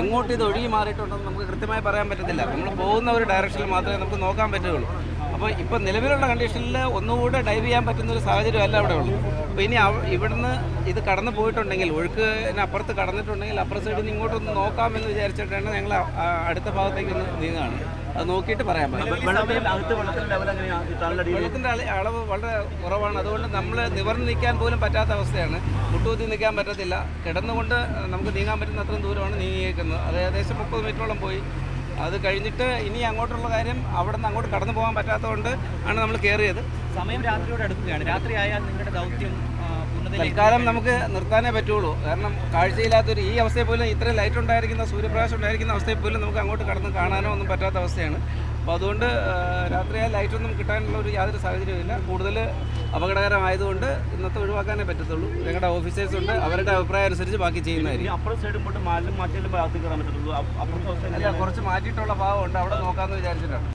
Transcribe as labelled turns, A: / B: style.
A: എങ്ങോട്ട് ഇത് ഒഴുകി മാറിയിട്ടുണ്ടെന്ന് നമുക്ക് കൃത്യമായി പറയാൻ പറ്റത്തില്ല. നമ്മൾ പോകുന്ന ഒരു ഡയറക്ഷനിൽ മാത്രമേ നമുക്ക് നോക്കാൻ പറ്റുകയുള്ളൂ. അപ്പോൾ ഇപ്പോൾ നിലവിലുള്ള കണ്ടീഷനിൽ ഒന്നുകൂടെ ഡൈവ് ചെയ്യാൻ പറ്റുന്ന ഒരു സാഹചര്യമല്ല അവിടെ ഉള്ളൂ അപ്പോൾ ഇനി ഇവിടുന്ന് ഇത് കടന്നു പോയിട്ടുണ്ടെങ്കിൽ ഒഴുക്കിനപ്പുറത്ത് കടന്നിട്ടുണ്ടെങ്കിൽ അപ്പുറത്ത് സൈഡിൽ നിന്ന് ഇങ്ങോട്ടൊന്ന് നോക്കാമെന്ന് വിചാരിച്ചിട്ടാണ് ഞങ്ങൾ അടുത്ത ഭാഗത്തേക്ക് ഒന്ന് നീങ്ങുകയാണ്. നോക്കിയിട്ട് പറയാൻ പറ്റും.
B: വെള്ളത്തിന്റെ
A: അളവ് വളരെ കുറവാണ്. അതുകൊണ്ട് നമ്മൾ നിവർന്ന് നിൽക്കാൻ പോലും പറ്റാത്ത അവസ്ഥയാണ്. മുട്ടുകുത്തി നിൽക്കാൻ പറ്റത്തില്ല. കിടന്നുകൊണ്ട് നമുക്ക് നീങ്ങാൻ പറ്റുന്ന അത്രയും ദൂരമാണ് നീങ്ങിയേക്കുന്നത്. അത് ഏകദേശം മുപ്പത് മീറ്ററോളം പോയി. അത് കഴിഞ്ഞിട്ട് ഇനി അങ്ങോട്ടുള്ള കാര്യം അവിടെ നിന്ന് അങ്ങോട്ട് കടന്നു പോകാൻ പറ്റാത്തതുകൊണ്ട് ആണ് നമ്മൾ കയറിയത്
C: സമയം രാത്രിയോട് അടുക്കുകയാണ് രാത്രി ആയാൽ നിങ്ങളുടെ ദൗത്യം
A: തൽക്കാലം നമുക്ക് നിർത്താനേ പറ്റുള്ളൂ. കാരണം കാഴ്ചയില്ലാത്തൊരു ഈ അവസ്ഥയിൽ പോലും ഇത്രയും ലൈറ്റ് ഉണ്ടായിരിക്കുന്ന സൂര്യപ്രകാശം ഉണ്ടായിരിക്കുന്ന അവസ്ഥയിൽ പോലും നമുക്ക് അങ്ങോട്ട് കടന്ന് കാണാനോ ഒന്നും പറ്റാത്ത അവസ്ഥയാണ്. അപ്പോൾ അതുകൊണ്ട് ആ, രാത്രിയായ ലൈറ്റൊന്നും കിട്ടാനുള്ള ഒരു യാതൊരു സാഹചര്യമില്ല കൂടുതൽ അപകടകരമായതുകൊണ്ട് ഇന്നത്തെ ഒഴിവാക്കാനേ പറ്റത്തുള്ളൂ. ഞങ്ങളുടെ ഓഫീസേഴ്സ് ഉണ്ട്. അവരുടെ അഭിപ്രായം അനുസരിച്ച് ബാക്കി ചെയ്യുന്നതായിരിക്കും.
B: അപ്പുറം സൈഡും
A: അല്ല കുറച്ച് മാറ്റിയിട്ടുള്ള ഭാഗമുണ്ട്. അവിടെ നോക്കാമെന്ന് വിചാരിച്ചിട്ടാണ്.